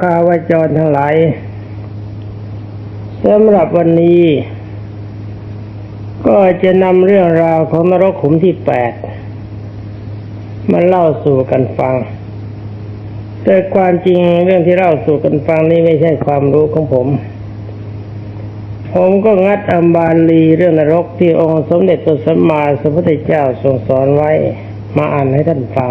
ท่านพระโยคาวาจรทั้งหลายสำหรับวันนี้ ก็จะนำเรื่องราวของนรกขุมที่แปดมาเล่าสู่กันฟัง แต่ความจริงเรื่องที่เล่าสู่กันฟังนี้ไม่ใช่ความรู้ของผม ผมก็งัดอัมบาลีเรื่องนรกที่องค์สมเด็จพระสัมมาสัมพุทธเจ้าทรงสอนไว้ มาอ่านให้ท่านฟัง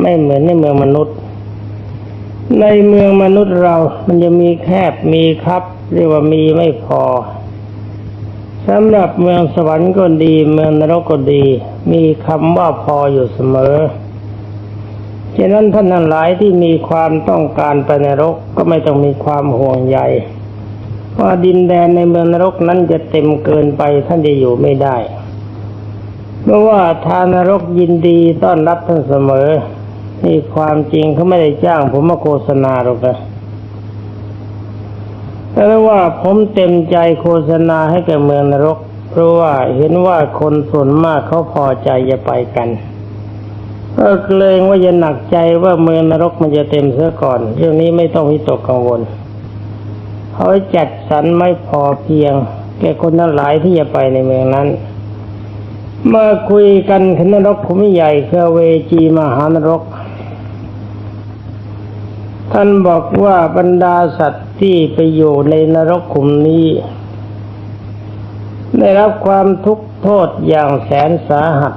ไม่เหมือนในเมืองมนุษย์ ในเมืองมนุษย์เรา มันจะมีแคบมีครับ เรียกว่ามีไม่พอสำหรับเมืองสวรรค์ก็ดี เมืองนรกก็ดี มีคำว่าพออยู่เสมอฉะนั้นท่านทั้งหลายที่มีความต้องการไปนรกก็ไม่ต้องมีความห่วงใยว่าดินแดนในเมืองนรกนั้นจะเต็มเกินไปท่านจะอยู่ไม่ได้ เพราะว่าทานนรกยินดีต้อนรับท่านเสมอ นี่ความจริงเขาไม่ได้จ้าง ผมมาโฆษณาหรอกนะแต่ว่าผมเต็มใจโฆษณาให้แก่เมืองนรก เพราะว่าเห็นว่าคนส่วนมากเขาพอใจจะไปกันก็เกรงว่าจะหนักใจว่าเมืองนรกมันจะเต็มเสียก่อน เรื่องนี้ไม่ต้องวิตกกังวลเขาจัดสรรไม่พอเพียง แก่คนทั้งหลายที่จะไปในเมืองนั้นเมื่อคุยกันถึงนรกขุมใหญ่คือเวจีมหานรก ท่านบอกว่าบรรดาสัตว์ที่ไปอยู่ในนรกขุมนี้ ได้รับความทุกข์โทษอย่างแสนสาหัส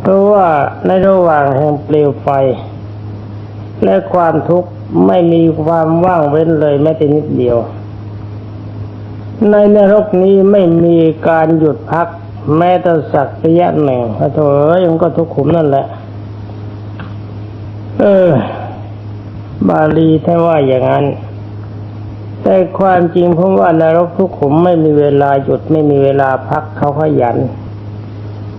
เพราะว่าในระหว่างแห่งเปลวไฟ และความทุกข์ไม่มีความว่างเว้นเลยแม้แต่นิดเดียว ในนรกนี้ไม่มีการหยุดพัก แม้แต่สักระยะหนึ่งพระโถเอ้ยมันก็ทุกขุมนั่นแหละ เออ บาลีท่านว่าอย่างนั้น แต่ความจริงผมว่านรกทุกขุมไม่มีเวลาหยุดไม่มีเวลาพักเขาขยัน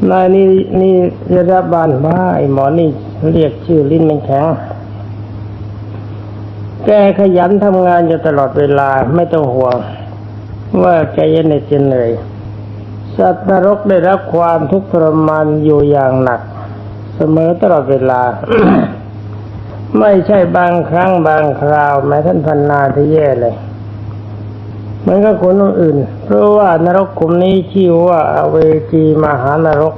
นายนี่นี่ระดับบานว่าไอหมอนี่เรียกชื่อลิ้นมันแข็งแกขยันทำงานอยู่ตลอดเวลาไม่ต้องห่วง ว่าแกจะเหน็ดจะเหนื่อยสัตว์นรกได้รับความทุกข์ทรมานอยู่อย่างหนัก เสมอตลอดเวลา ไม่ใช่บางครั้งบางคราว แม้ท่านพันนาที่แย่เลยเหมือนกับคนอื่น เพราะว่านรกกลุ่มนี้ชื่อว่าอเวจีมหานรก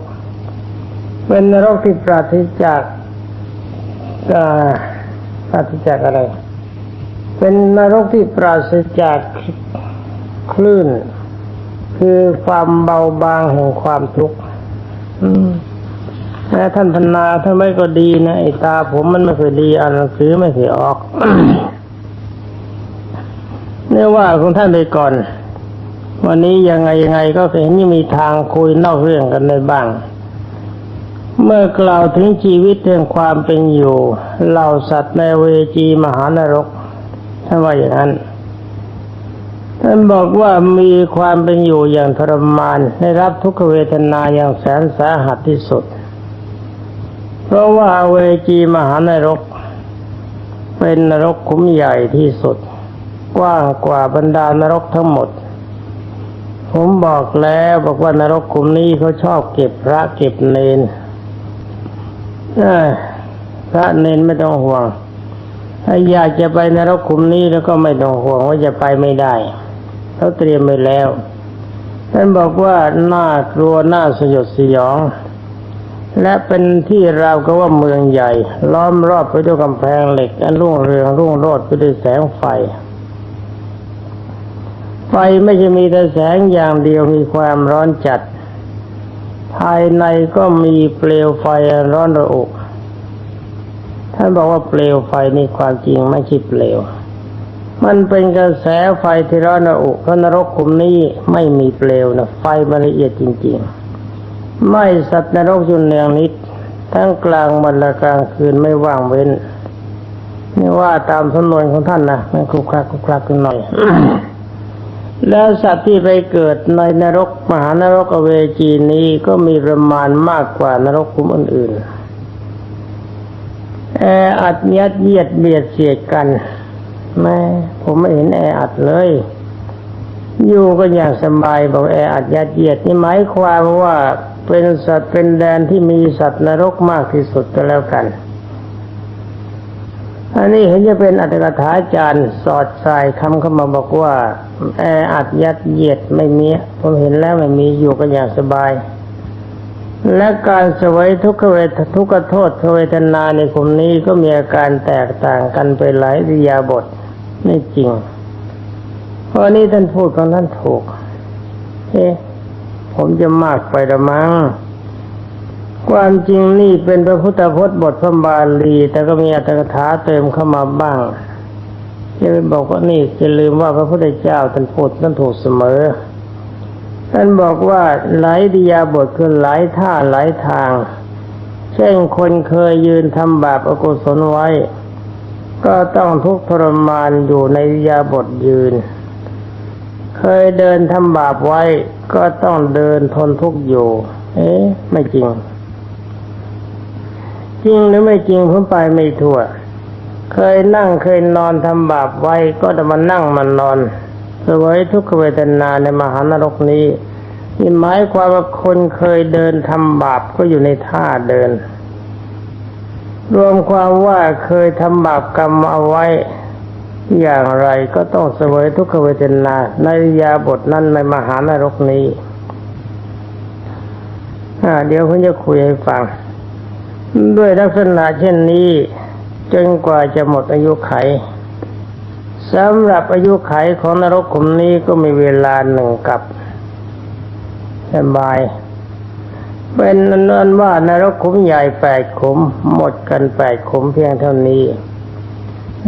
เป็นนรกที่ปราศจากอาปราศจากอะไร เป็นนรกที่ปราศจากคลื่น คือความเบาบางแห่งความทุกข์ อืมแต่ท่านพนาท่านไม่ก็ดีนะไอ้ตาผมมันไม่เคยดีอ่านหนังสือไม่เคยออกเนื่อว่าของท่านไปก่อน วันนี้ยังไงยังไงก็เห็นยังมีทางคุยนอกเรื่องกันได้บ้าง เมื่อกล่าวถึงชีวิตเรื่องความเป็นอยู่เหล่าสัตว์ในเวจีมหานรกท่านว่าอย่างนั้นท่านบอกว่ามีความเป็นอยู่อย่างทรมานได้รับทุกขเวทนาอย่างแสนสาหัสที่สุด เพราะว่าเวจีมหานรก เป็นนรกคุ้มใหญ่ที่สุด กว้างกว่าบรรดานรกทั้งหมด ผมบอกแล้วบอกว่านรกขุมนี้เขาชอบเก็บพระเก็บเนนพระเนนไม่ต้องห่วง ถ้าอยากจะไปนรกขุมนี้แล้วก็ไม่ต้องห่วงว่าจะไปไม่ได้เขาเตรียมไว้แล้วท่านบอกว่าน่ากลัวน่าสยดสยอง และเป็นที่ราวก็ว่าเมืองใหญ่ ล้อมรอบไปด้วยกำแพงเหล็ก อันรุ่งเรืองรุ่งโรจน์ไปด้วยแสงไฟ ไฟไม่ใช่มีแต่แสงอย่างเดียวมีความร้อนจัด ภายในก็มีเปลวไฟร้อนระอุท่านบอกว่าเปลวไฟนี่ความจริงไม่ใช่เปลว มันเป็นกระแสไฟที่ร้อนระอุเพราะนรกขุมนี้ไม่มีเปลวนะไฟมันละเอียดจริง ๆ ไม่สัตว์นรกจุนเนืองนิด ทั้งกลางวันและกลางคืนไม่ว่างเว้นนี่ว่าตามสำนวนของท่านนะมันคลุกคลักคลุกคลักกันหน่อย แล้วสัตว์ที่ไปเกิดในนรกมหานรกเวจีนี้ก็มีประมาณมากกว่านรกขุมอื่นๆแออัดยัดเยียดเบียดเสียดกันแม่ผมไม่เห็นแออัดเลยอยู่กันอย่างสบายบอกแออัดยัดเยียดนี่หมายความว่า เป็นสัตว์เป็นแดนที่มีสัตว์นรกมากที่สุดก็แล้วกัน อันนี้เห็นจะเป็นอัตถกถาจารย์สอดใสายคำเข้ามาบอกว่า แออัดยัดเยียดไม่มีผมเห็นแล้วไม่มีอยู่กันอย่างสบาย และการสวยทุกขเวททุกขโทษเวทนาในกลุ่มนี้ก็มีอาการแตกต่างกันไปหลายริยาบทไม่จริงเพราะนี้ท่านพูดของท่านถูกเอ๊ะ ผมจะมากไปละมั้งความจริงนี่เป็นพระพุทธพจน์บทพระบาลีแต่ก็มีอัตถกถาเติมเข้ามาบ้างจะไปบอกว่านี่จะลืมว่าพระพุทธเจ้าท่านพูดท่านถูกเสมอ ท่านบอกว่าหลายดิยาบทคือหลายท่าหลายทาง เช่นคนเคยยืนทำบาปอกุศลไว้ ก็ต้องทุกข์ทรมานอยู่ในดิยาบทยืน เคยเดินทำบาปไว้ก็ต้องเดินทนทุกข์อยู่ เอ๊ะ ไม่จริง จริงหรือไม่จริงผมไปไม่ทั่ว เคยนั่งเคยนอนทำบาปไว้ก็จะมานั่งมันนอนสวยทุกขเวทนาในมหานรกนี้นี่หมายความว่าคนเคยเดินทำบาปก็อยู่ในท่าเดิน รวมความว่าเคยทำบาปกรรมเอาไว้ อย่างไรก็ต้องเสวยทุกขเวทนาในยาบทนั้นในมหานรกนี้เดี๋ยวผมจะคุยให้ฟัง ด้วยลักษณะเช่นนี้จนกว่าจะหมดอายุไขสำหรับอายุไขของนรกขุมนี้ก็มีเวลาหนึ่งกับสบาย เป็นนั้นว่านรกขุมใหญ่แปดขุม หมดกันแปดขุมเพียงเท่านี้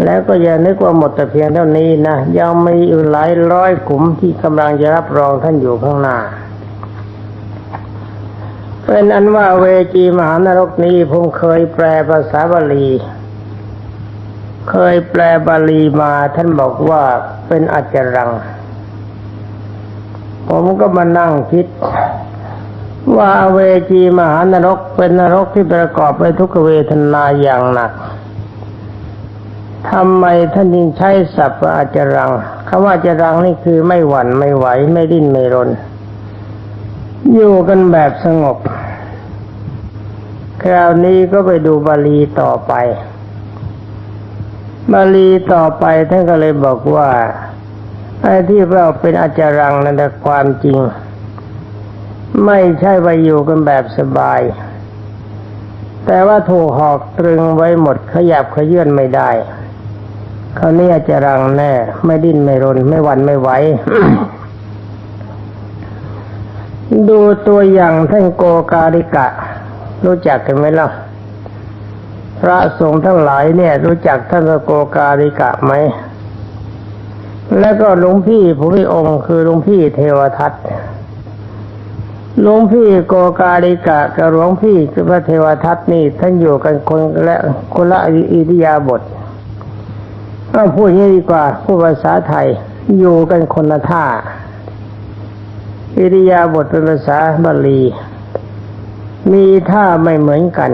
แล้วก็อย่านึกว่าหมดแต่เพียงเท่านี้นะยังมีอีกหลายร้อยขุมที่กำลังจะรับรองท่านอยู่ข้างหน้าเป็นอันว่าเวจีมหานรกนี้ผมเคยแปลภาษาบาลี เคยแปลบาลีมาท่านบอกว่าเป็นอาจารัง ผมก็มานั่งคิด ว่าเวจีมหานรกเป็นนรกที่ประกอบไปทุกเวทนาอย่างหนัก ทำไมท่านจึงใช้ศัพท์ว่าอาจารังคำว่าอาจารังนี่คือไม่หวั่นไม่ไหวไม่ดิ้นไม่รน อยู่กันแบบสงบ คราวนี้ก็ไปดูบาลีต่อไป บาลีต่อไปท่านก็เลยบอกว่าไอ้ที่เราเป็นอาจารังนั่นแต่ความจริง ไม่ใช่ว่าอยู่กันแบบสบาย แต่ว่าถูกหอกตรึงไว้หมดขยับขยื่นไม่ได้ คราวนี้อาจารังแน่ ไม่ดิ้นไม่รน ไม่วันไม่ไหวดูตัวอย่างท่านโกการิกะ รู้จักกันไหมล่ะ พระสงฆ์ทั้งหลายเนี่ย รู้จักท่านโกการิกะไหม แล้วก็หลวงพี่ผู้พิองค์คือหลวงพี่เทวทัตหลวงพี่โกการิกะกับหลวงพี่คือพระเทวทัตนี่ท่านอยู่กันคนละคนละอิริยาบถ ก็พูดง่างนี้ดีกว่า พูดภาษาไทย อยู่กันคนละท่า อิริยาบถเป็นภาษาบาลี มีท่าไม่เหมือนกัน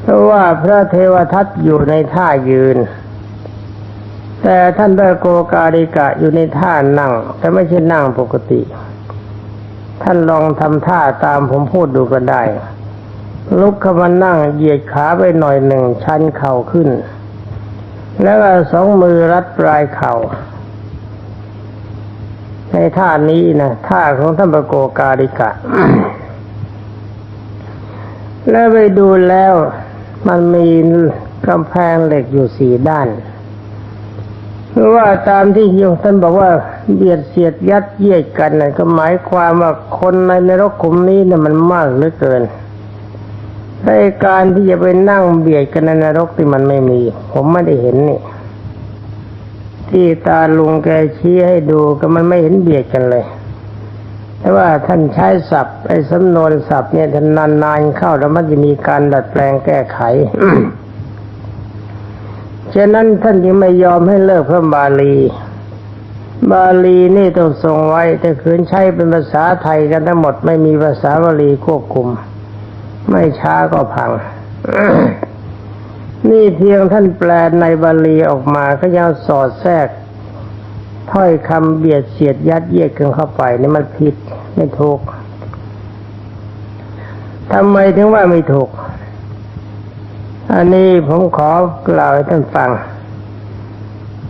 เพราะว่าพระเทวทัตอยู่ในท่ายืน แต่ท่านพระโกการิกะอยู่ในท่านั่ง แต่ไม่ใช่นั่งปกติ ท่านลองทำท่าตามผมพูดดูก็ได้ลุกขึ้นมานั่งเหยียดขาไปหน่อยหนึ่งชันเข่าขึ้น แล้วก็สองมือรัดปลายเข่า ในท่านี้นะท่าของท่านปโกการิกะ แล้วไปดูแล้วมันมีกำแพงเหล็กอยู่สี่ด้านหรือว่าตามที่โยมท่านบอกว่าเบียดเสียดยัดเยียดกันนะก็หมายความว่าคนในนรกขุมนี้นี่ยมันมากเหลือเกิน ในการที่จะไปนั่งเบียดกันในนรกที่มันไม่มี ผมไม่ได้เห็นนี่ ที่ตาลุงแกชี้ให้ดูก็มันไม่เห็นเบียดกันเลยแต่ว่าท่านใช้ศัพท์ไอ้สำนวนศัพท์เนี่ยท่านนานๆเข้าแล้วมันจะมีการดัดแปลงแก้ไขฉะนั้นท่านจึงไม่ยอมให้เลิกพระบาลี บาลีนี่ต้องทรงไว้แต่คืนใช้เป็นภาษาไทยกันทั้งหมดไม่มีภาษาบาลีควบคุม ไม่ช้าก็พัง นี่เพียงท่านแปลในบาลีออกมาก็ยังสอดแทรกถ้อยคำเบียดเสียดยัดเยียดกันเข้าไปนี่มันผิดไม่ถูกทำไมถึงว่าไม่ถูก อันนี้ผมขอกล่าวให้ท่านฟัง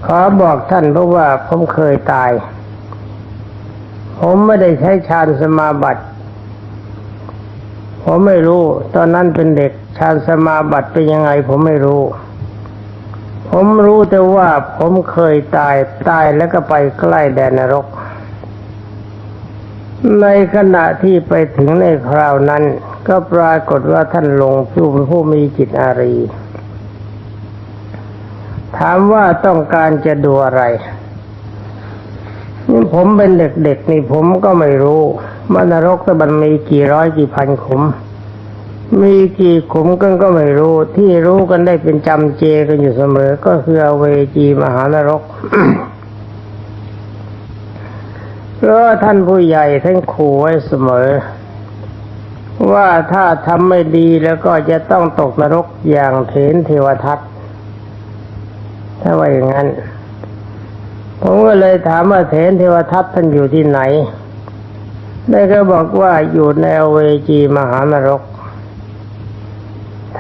ขอบอกท่านเพราะว่าผมเคยตาย ผมไม่ได้ใช้ฌานสมาบัติ ผมไม่รู้ ตอนนั้นเป็นเด็กฌานสมาบัติเป็นยังไง ผมไม่รู้ ผมรู้แต่ว่าผมเคยตายตายแล้วก็ไปใกล้แดนนรก ในขณะที่ไปถึงในคราวนั้น ก็ปรากฏว่าท่านลงผู้ผู้มีจิตอารี ถามว่าต้องการจะดูอะไรนี่ผมเป็นเด็กๆนี่ผมก็ไม่รู้ ว่านรกแต่มันมีกี่ร้อยกี่พันขุม มีกี่ขุมกันก็ไม่รู้ ที่รู้กันได้เป็นจำเจกันอยู่เสมอ ก็คืออเวจีมหานรกเพราะว่าท่านผู้ใหญ่ท่านขู่ไว้เสมอ ว่าถ้าทำไม่ดีแล้วก็จะต้องตกนรกอย่างเถนเทวทัตถ้าว่าอย่างนั้น ผมก็เลยถามว่าเถนเทวทัตท่านอยู่ที่ไหน ได้ก็บอกว่าอยู่ในเวจีมหานรก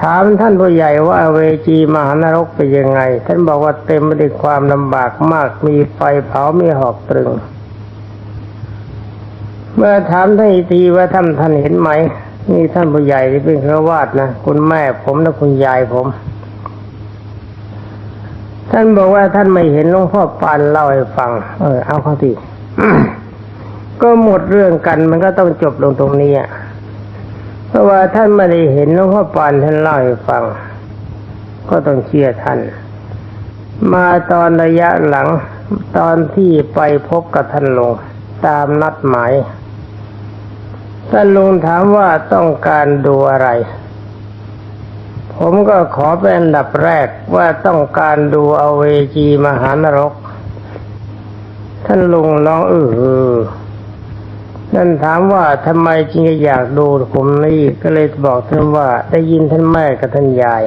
ถามท่านผู้ใหญ่ว่าเวจีมหานรกเป็นยังไง ท่านบอกว่าเต็มไปด้วยความลำบากมากมีไฟเผามีหอกตรึง เมื่อถามท่านอีกทีว่าท่านท่านเห็นไหมนี่ท่านผู้ใหญ่ที่เป็นฆราวาสนะคุณแม่ผมและคุณยายผม ท่านบอกว่าท่านไม่เห็นหลวงพ่อปานเล่าให้ฟัง เออเอาเข้าที ก็หมดเรื่องกันมันก็ต้องจบลงตรงนี้อะเพราะว่าท่านไม่ได้เห็นหลวงพ่อปานท่านเล่าให้ฟัง ก็ต้องเชื่อท่าน มาตอนระยะหลังตอนที่ไปพบกับท่านลงตามนัดหมายท่านลุงถามว่าต้องการดูอะไร ผมก็ขอเป็นอันดับแรกว่าต้องการดูเอาเวจีมหานรก ท่านลุงร้องเออ นั่นถามว่าทำไมจึงอยากดูผมนี่ก็เลยบอกท่านว่าได้ยินท่านแม่กับท่านยาย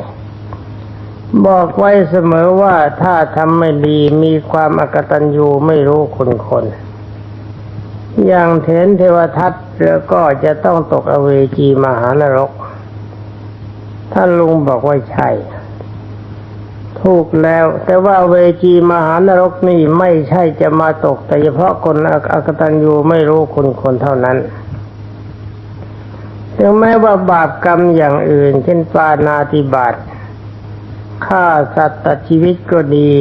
บอกไว้เสมอว่าถ้าทำไม่ดีมีความอกตัญญูไม่รู้คุณคนอย่างเถนเทวทัตแล้วก็จะต้องตกอเวจีมหานรก ท่านลุงบอกว่าใช่ ถูกแล้ว แต่ว่าเวจีมหานรกนี่ไม่ใช่จะมาตก แต่เฉพาะคนอักตัญญูไม่รู้คุณคนเท่านั้นถึงแม้ว่าบาปกรรมอย่างอื่น เช่นปานาติบาตฆ่าสัตว์ตัดชีวิตก็ดี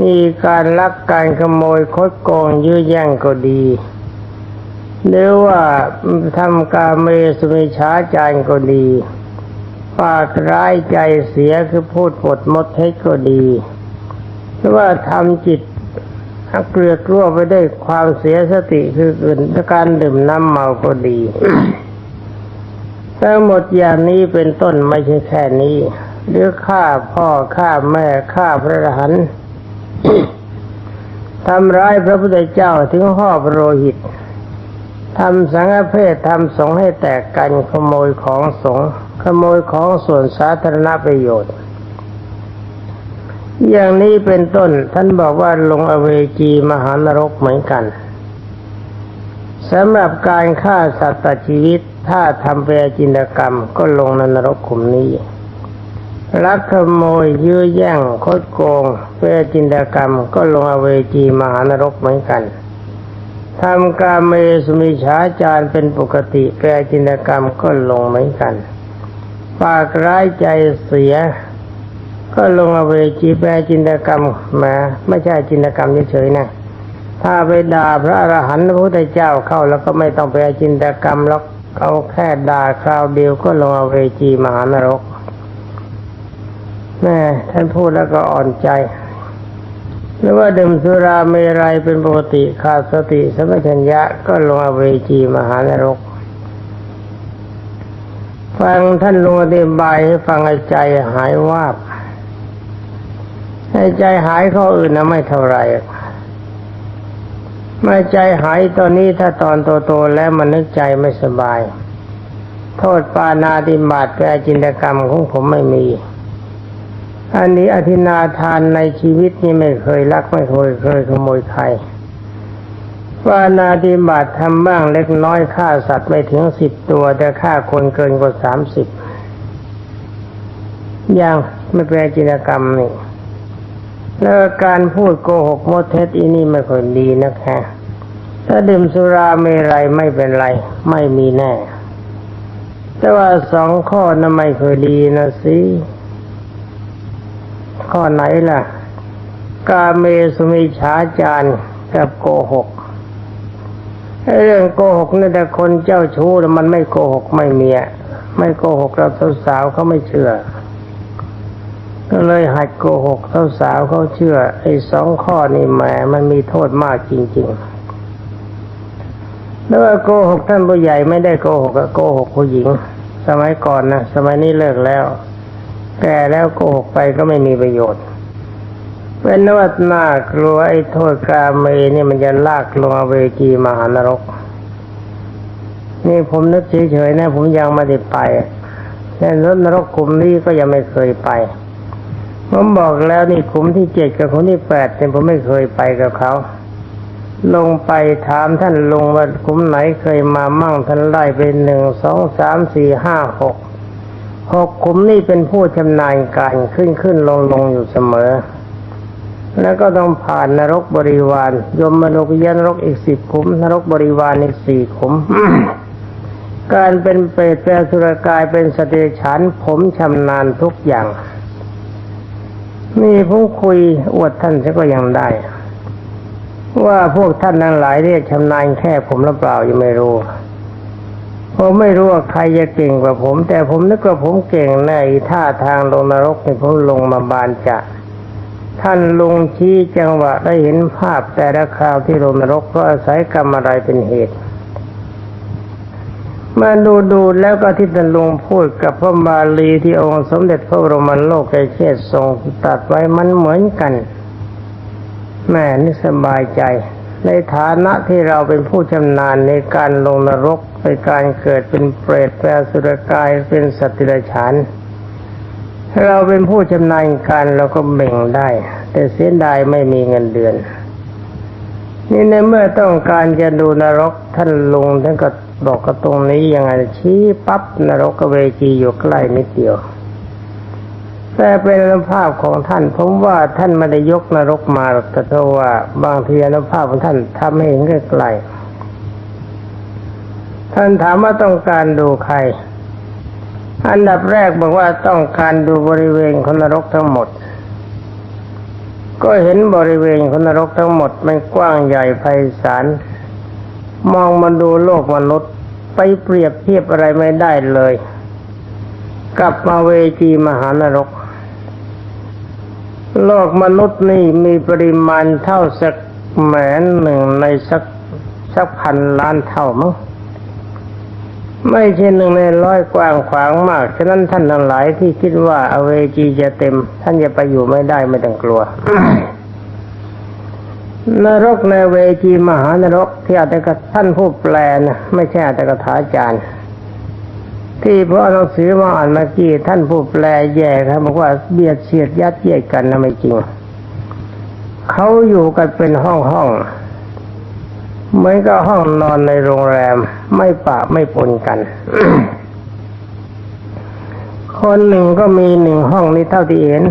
มีการลักการขโมยคดโกงยื้อแย่งก็ดี หรือว่าทำการเมสุมิชาจารก็ดี ปากร้ายใจเสียคือพูดปดมดเท็จก็ดีหรือว่าทำจิตเกลือกลัวไปได้วยความเสียสติคืออื่นการดื่มน้ำเมาก็ดีทั้งหมดอย่างนี้เป็นต้นไม่ใช่แค่นี้ หรือฆ่าพ่อฆ่าแม่ฆ่าพระรหันทำร้ายพระพุทธเจ้าถึงหอบโรหิต ทำสังฆเพศทำสงฆ์ให้แตกกันขโมยของสงฆ์ขโมยของส่วนสาธารณประโยชน์ อย่างนี้เป็นต้นท่านบอกว่าลงอเวจีมหานรกเหมือนกันสำหรับการฆ่าสัตว์ตัดชีวิต ถ้าทำเป็นจินตกรรมก็ลงในนรกขุมนี้ลักขโมยยื้อแย่งคดโกงเพื่อจินตกรรมก็ลงอเวจีมหานรกเหมือนกัน ทำการมเมสุมิฉาจารเป็นปกติแปลจินตกรรมก็ลงเหมือนกัน ปากร้ายใจเสีย ก็ลงอเวจีแปลจินตกรรมแมา ไม่ใช่จินตกรรมเฉยๆนะถ้าไปด่าพระอรหันต์พระพุทธเจ้าเข้าแล้วก็ไม่ต้องไปจินตกรรมแล้วเอาแค่ด่าคราวเดียวก็ลงอเวจีมหานรกแม่ท่านพูดแล้วก็อ่อนใจ หรือว่าดื่มสุราเมรัยเป็นปกติขาดสติสัมปชัญญะก็ลงอเวจีมหานรก ฟังท่านลงอธิบายให้ฟังให้ใจหายวาบให้ใจหายข้ออื่นนะไม่เท่าไรไม่ใจหายตอนนี้ถ้าตอนโตๆแล้วมันนึกใจไม่สบาย โทษปานาติบาตแปลจินตกรรมของผมไม่มี อันนี้อธินาทานในชีวิตนี้ไม่เคยลักไม่เคยเคยขโมยใครปานาติบาตทำบ้างเล็กน้อยฆ่าสัตว์ไม่ถึงสิบตัว แต่ฆ่าคนเกินกว่าสามสิบอย่างไม่แปลจินตกรรมนี่แล้วการพูดโกหกมดเท็จอีนี่ไม่ค่อยดีนะคะถ้าดื่มสุราเมรัยไม่เป็นไร ไม่มีแน่ แต่ว่าสองข้อนั้นไม่เคยดีนะสิ ข้อไหนล่ะ กาเมสุมิฉาจารกับโกหกเรื่องโกหกนี่แต่คนเจ้าชู้แล้วมันไม่โกหกไม่เมีย ไม่โกหกเราสาวๆเขาไม่เชื่อ ก็เลยหัดโกหกสาวๆเขาเชื่อ ไอ้สองข้อนี่แหมมันมีโทษมากจริง ๆ แล้วโกหกท่านผู้ใหญ่ไม่ได้โกหกโกหกผู้หญิง สมัยก่อนนะสมัยนี้เลิกแล้ว แก่แล้วโกหกไปก็ไม่มีประโยชน์เป็นนวัตน่ากลัวไอ้โทษกาเมนี่มันจะลากลงเวจีมหานรก นี่ผมนึกเฉยๆนะผมยังไม่ได้ไปในรถนรกกลุ่มนี้ก็ยังไม่เคยไปผมบอกแล้วนี่ขุมที่เจ็ดกับขุมที่แปดเนี่ยผมไม่เคยไปกับเขา ลงไปถามท่านลงว่าขุมไหนเคยมามั่งท่านไล่เป็นหนึ่งสองสามสี่ห้าหก หกขุมนี่เป็นผู้ชำนาญการขึ้นขึ้นลงลงอยู่เสมอ แล้วก็ต้องผ่านนรกบริวาร ยมมนุษยนรกอีกสิบขุม นรกบริวารอีกสี่ขุม การเป็นเปรตเป็นสุรกายเป็นสตรีฉันผมชำนาญทุกอย่าง นี่ผมคุยอวดท่านซะก็ยังได้ ว่าพวกท่านทั้งหลายเรียกชำนาญแค่ผมหรือเปล่ายังไม่รู้ ผมไม่รู้ว่าใครจะเก่งกว่าผม แต่ผมนึกว่าผมเก่งในท่าทางลงนรกนี่ผมลงมาบานจะท่านลุงชี้จังหวะได้เห็นภาพแต่ละคราวที่ลงนรกเพราะอาศัยกรรมอะไรเป็นเหตุมาดูดูแล้วก็ที่ท่านลุงพูดกับพระบาลีที่องค์สมเด็จพระบรมโลกเชษทรงตัดไว้มันเหมือนกันแม่นี่สบายใจ ในฐานะที่เราเป็นผู้ชำนาญในการลงนรกในการเกิดเป็นเปรตแปลสุรกายเป็นสัตว์ติรฉานเราเป็นผู้ชำนาญการเราก็เบ่งได้ แต่เสียดายไม่มีเงินเดือน นี่ในเมื่อต้องการจะดูนรกท่านลุงท่านก็บอกกับตรงนี้ยังไงชี้ปั๊บนรกกเวจีอยู่ใกล้นิดเดียว แต่เป็นอนุภาพของท่านผมว่าท่านไม่ได้ยกนรกมาหรอกแต่เพราะว่าบางทีอนุภาพของท่านทำให้เห็นใกล้ๆท่านถามว่าต้องการดูใคร อันดับแรกบอกว่าต้องการดูบริเวณของนรกทั้งหมด ก็เห็นบริเวณของนรกทั้งหมดมันกว้างใหญ่ไพศาลมองมาดูโลกมนุษย์ไปเปรียบเทียบอะไรไม่ได้เลย กับมาเวจีมหานรก โลกมนุษย์นี่มีปริมาณเท่าสักแหมนหนึ่งในสักสักพันล้านเท่ามั้งไม่ใช่หนึ่งในร้อยกว้างขวางมาก ฉะนั้นท่านทั้งหลายที่คิดว่าอเวจีจะเต็ม ท่านจะไปอยู่ไม่ได้ไม่ต้องกลัวนรกในเวจีมหานรกที่อาจจะท่านผู้แปลนะไม่ใช่อาจจะถาจารย์ ที่พระหนังสือมาอ่านเมื่อกี้ท่านผู้แปลแย่ครับบอกว่าเบียดเสียดยัดเยียดกันนะไม่จริงเขาอยู่กันเป็นห้องห้องเหมือนกับห้องนอนในโรงแรม ไม่ปะไม่ปนกัน คนหนึ่งก็มีหนึ่งห้องนี้เท่าที่เห็น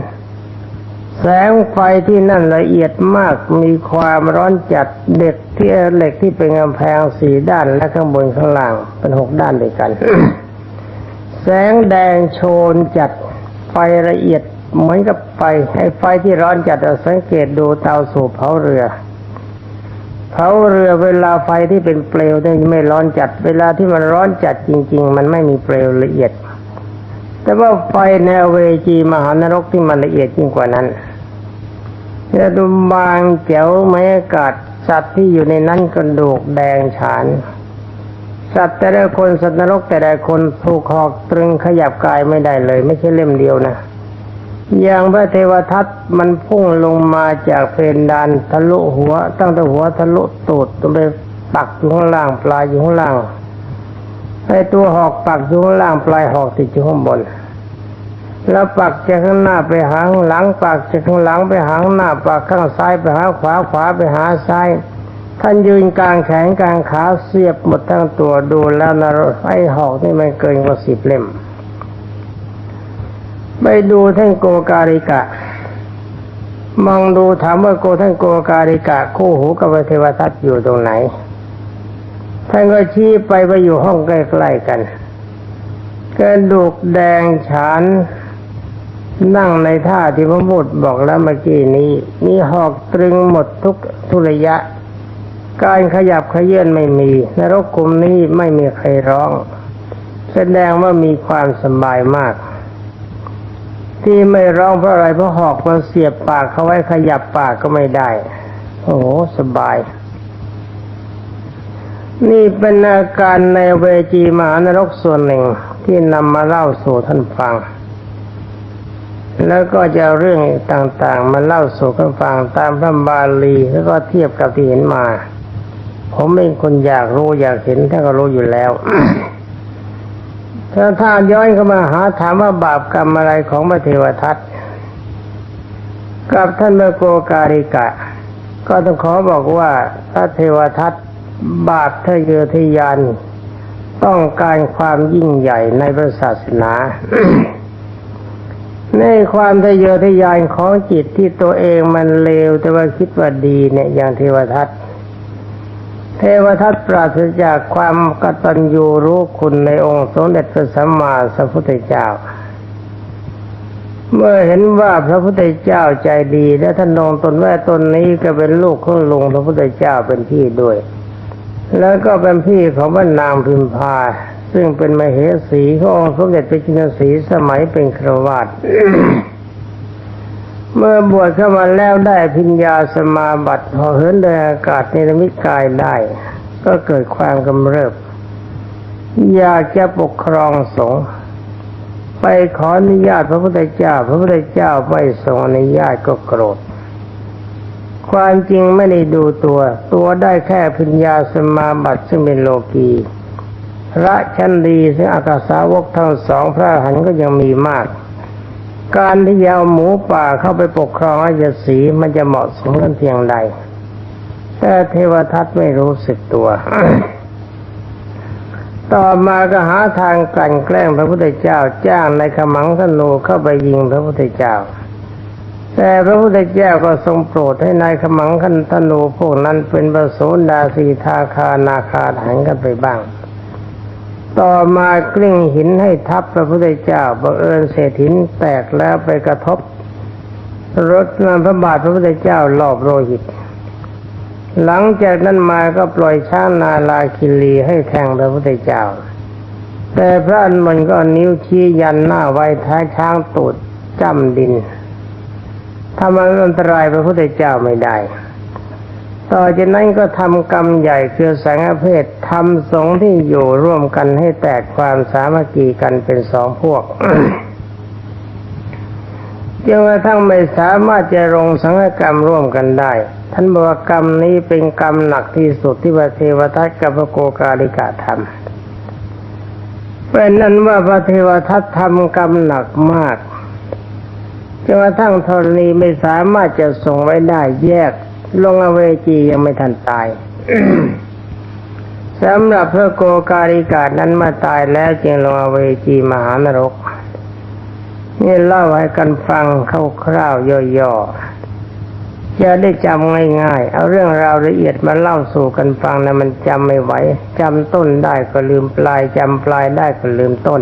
แสงไฟที่นั่นละเอียดมากมีความร้อนจัดเด็กที่เหล็กที่เป็นกำแพงสี่ด้านและข้างบนข้างล่างเป็นหกด้านด้วยกัน แสงแดงโชนจัดไฟละเอียดเหมือนกับไฟไอ้ไฟที่ร้อนจัดเราสังเกตดูเตาสูบเผาเรือ เผาเรือเวลาไฟที่เป็นเปลวเนี่ยไม่ร้อนจัด เวลาที่มันร้อนจัดจริง ๆ มันไม่มีเปลวละเอียด แต่ว่าไฟแนวเวจีมหานรกที่มันละเอียดยิ่งกว่านั้นจะดูบางแจ๋วไม้อากาศสัตว์ที่อยู่ในนั้นกระดูกแดงฉาน สัตว์แต่ละคนสัตว์นรกแต่ละคนถูกหอกตรึงขยับกายไม่ได้เลย ไม่ใช่เล่มเดียวนะอย่างพระเทวทัตมันพุ่งลงมาจากเพดานทะลุหัว ตั้งแต่หัวทะลุตูดตัวไปปักอยู่ข้างล่างปลายอยู่ข้างล่างไอ้ตัวหอกปักอยู่ข้างล่างปลายหอกติดอยู่ข้างบน แล้วปักจากข้างหน้าไปหางหลังปักจากข้างหลังไปหาข้างหน้าปักข้างซ้ายไปหาขวาขวาไปหาซ้าย ท่านยืนกลางแขนกลางขาเสียบหมดทั้งตัวดูแล้วนะไอ้หอกนี่มันเกินกว่าสิบเล่ม ไปดูท่านโกการิกะมองดูถามว่าโกท่านโกการิกะ คู่หูกับเทวทัตอยู่ตรงไหน ท่านก็ชี้ไปไปอยู่ห้องใกล้ๆกันกระดูกแดงฉานนั่งในท่าที่พระบุตรบอกแล้วเมื่อกี้นี้ มีหอกตรึงหมดทุกทุระยะ การขยับขยื่นไม่มีนรกกลุ่มนี้ไม่มีใครร้อง แสดงว่ามีความสบายมาก ที่ไม่ร้องเพราะอะไรเพราะหอกมันเสียบปากเขาไว้ขยับปากก็ไม่ได้ โอ้โหสบาย นี่เป็นอาการในเวจีมหานรกส่วนหนึ่งที่นำมาเล่าสู่ท่านฟัง แล้วก็จะเอาเรื่องต่างๆ มาเล่าสู่กันฟังตามพระบาลีแล้วก็เทียบกับที่เห็นมา ผมเป็นคนอยากรู้อยากเห็นท่านก็รู้อยู่แล้วถ้าถ้านย้อนเข้ามาหาถามว่าบาปกรรมอะไรของพระเทวทัตกับท่านพระโกการิกะ ก็ต้องขอบอกว่าพระเทวทัตบาปทเยอทยานต้องการความยิ่งใหญ่ในพระศาสนา ในความทะเยอทะยานของจิตที่ตัวเองมันเลวแต่ว่าคิดว่าดีเนี่ยอย่างเทวทัต เทวทัตปราศจากความกตัญญูรู้คุณในองค์สมเด็จพระสัมมาสัมพุทธเจ้า เมื่อเห็นว่าพระพุทธเจ้าใจดี และท่านนองตนว่ตนนี้ก็เป็นลูกของลุงพระพุทธเจ้าเป็นพี่ด้วย แล้วก็เป็นพี่ของพระนางพิมพา ซึ่งเป็นมเหสีขององค์สมเด็จพระจินสีสมัยเป็นครวาส เมื่อบวชเข้ามาแล้วได้พิญญาสมาบัติพอเหินเดินอากาศในมิตกายได้ ก็เกิดความกำเริบ อยากจะปกครองสงฆ์ไปขออนุญาตพระพุทธเจ้า พระพุทธเจ้าไม่ทรงอนุญาตก็โกรธ ความจริงไม่ได้ดูตัว ตัวได้แค่พิญญาสมาบัติซึ่งเป็นโลกีพระชั้นดีซึ่งอากาสาวกทั้งสองพระหันก็ยังมีมาก การที่จะเอาหมูป่าเข้าไปปกครองราชสีมันจะเหมาะสมกันเพียงใด แต่เทวทัตไม่รู้สึกตัว ต่อมาก็หาทางกลั่นแกล้งพระพุทธเจ้าจ้างในขมังธนูเข้าไปยิงพระพุทธเจ้า แต่พระพุทธเจ้าก็ทรงโปรดให้นายขมังคันธนูพวกนั้นเป็นประโสดาสีทาคานาคาหันกันไปบ้าง ต่อมากลิ้งหินให้ทับพระพุทธเจ้าบังเอิญเศษหินแตกแล้วไปกระทบ รถนำพระบาทพระพุทธเจ้าหลอบโลหิต หลังจากนั้นมาก็ปล่อยช้างนาลาคิรีให้แทงพระพุทธเจ้า แต่พระอนุมันก็นิ้วชี้ยันหน้าไว้ท้ายช้างตูดจ้ำดินทำอันตรายพระพุทธเจ้าไม่ได้ ต่อจากนั้นก็ทำกรรมใหญ่คือสังฆเพศทำสงฆ์ที่อยู่ร่วมกันให้แตกความสามัคคีกันเป็นสองพวกจนกระทั่งไม่สามารถจะลงสังฆกรรมร่วมกันได้ ท่านบอกว่ากรรมนี้เป็นกรรมหนักที่สุดที่พระเทวทัตกับพระโกกาลิกาทำเป็นนั้นว่าพระเทวทัตทำกรรมหนักมากจนกระทั่งธรณีไม่สามารถจะส่งไว้ได้แยก ลงอเวจียังไม่ทันตายสำหรับพระโกการิกานั้นมาตายแล้วจึงลงอเวจีมหานรก นี่เล่าให้กันฟังคร่าวๆย่อๆจะได้จำง่ายๆ เอาเรื่องราวละเอียดมาเล่าสู่กันฟังนะมันจำไม่ไหวจำต้นได้ก็ลืมปลายจำปลายได้ก็ลืมต้น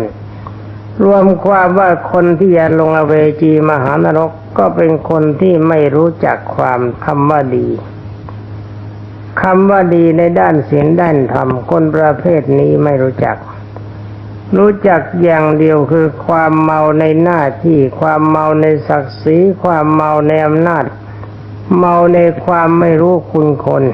รวมความว่าคนที่จะลงอเวจีมหานรก ก็เป็นคนที่ไม่รู้จักความคำว่าดีคำว่าดีในด้านศีลด้านธรรมคนประเภทนี้ไม่รู้จัก รู้จักอย่างเดียวคือความเมาในหน้าที่ ความเมาในศักดิ์ศรีความเมาในอำนาจ เมาในความไม่รู้คุณคน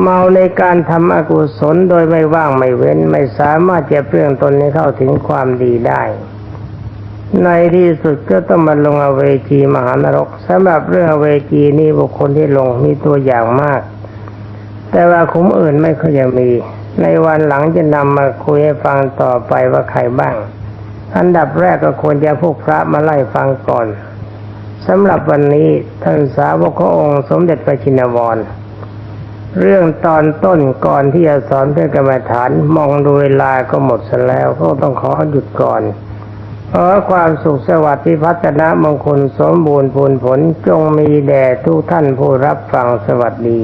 เมาในการทำอกุศลโดยไม่ว่างไม่เว้นไม่สามารถจะเปลี่ยนตนให้เข้าถึงความดีได้ ในที่สุดก็ต้องมาลงอเวจีมหานรกสำหรับเรื่องอเวจีนี้บุคคลที่ลงมีตัวอย่างมาก แต่ว่าคุ้มอื่นไม่ค่อยจะมี ในวันหลังจะนำมาคุยให้ฟังต่อไปว่าใครบ้าง อันดับแรกก็ควรจะพวกพระมาไล่ฟังก่อนสำหรับวันนี้ท่านสาวกขององค์สมเด็จพระชินวรเรื่องตอนต้นก่อนที่จะสอนเพื่อกรรมฐานมองดูเวลาก็หมดซะแล้วก็ต้องขอหยุดก่อน ขอความสุขสวัสดิ์พิพัฒนามงคลสมบูรณ์ผลผลจงมีแด่ทุกท่านผู้รับฟังสวัสดี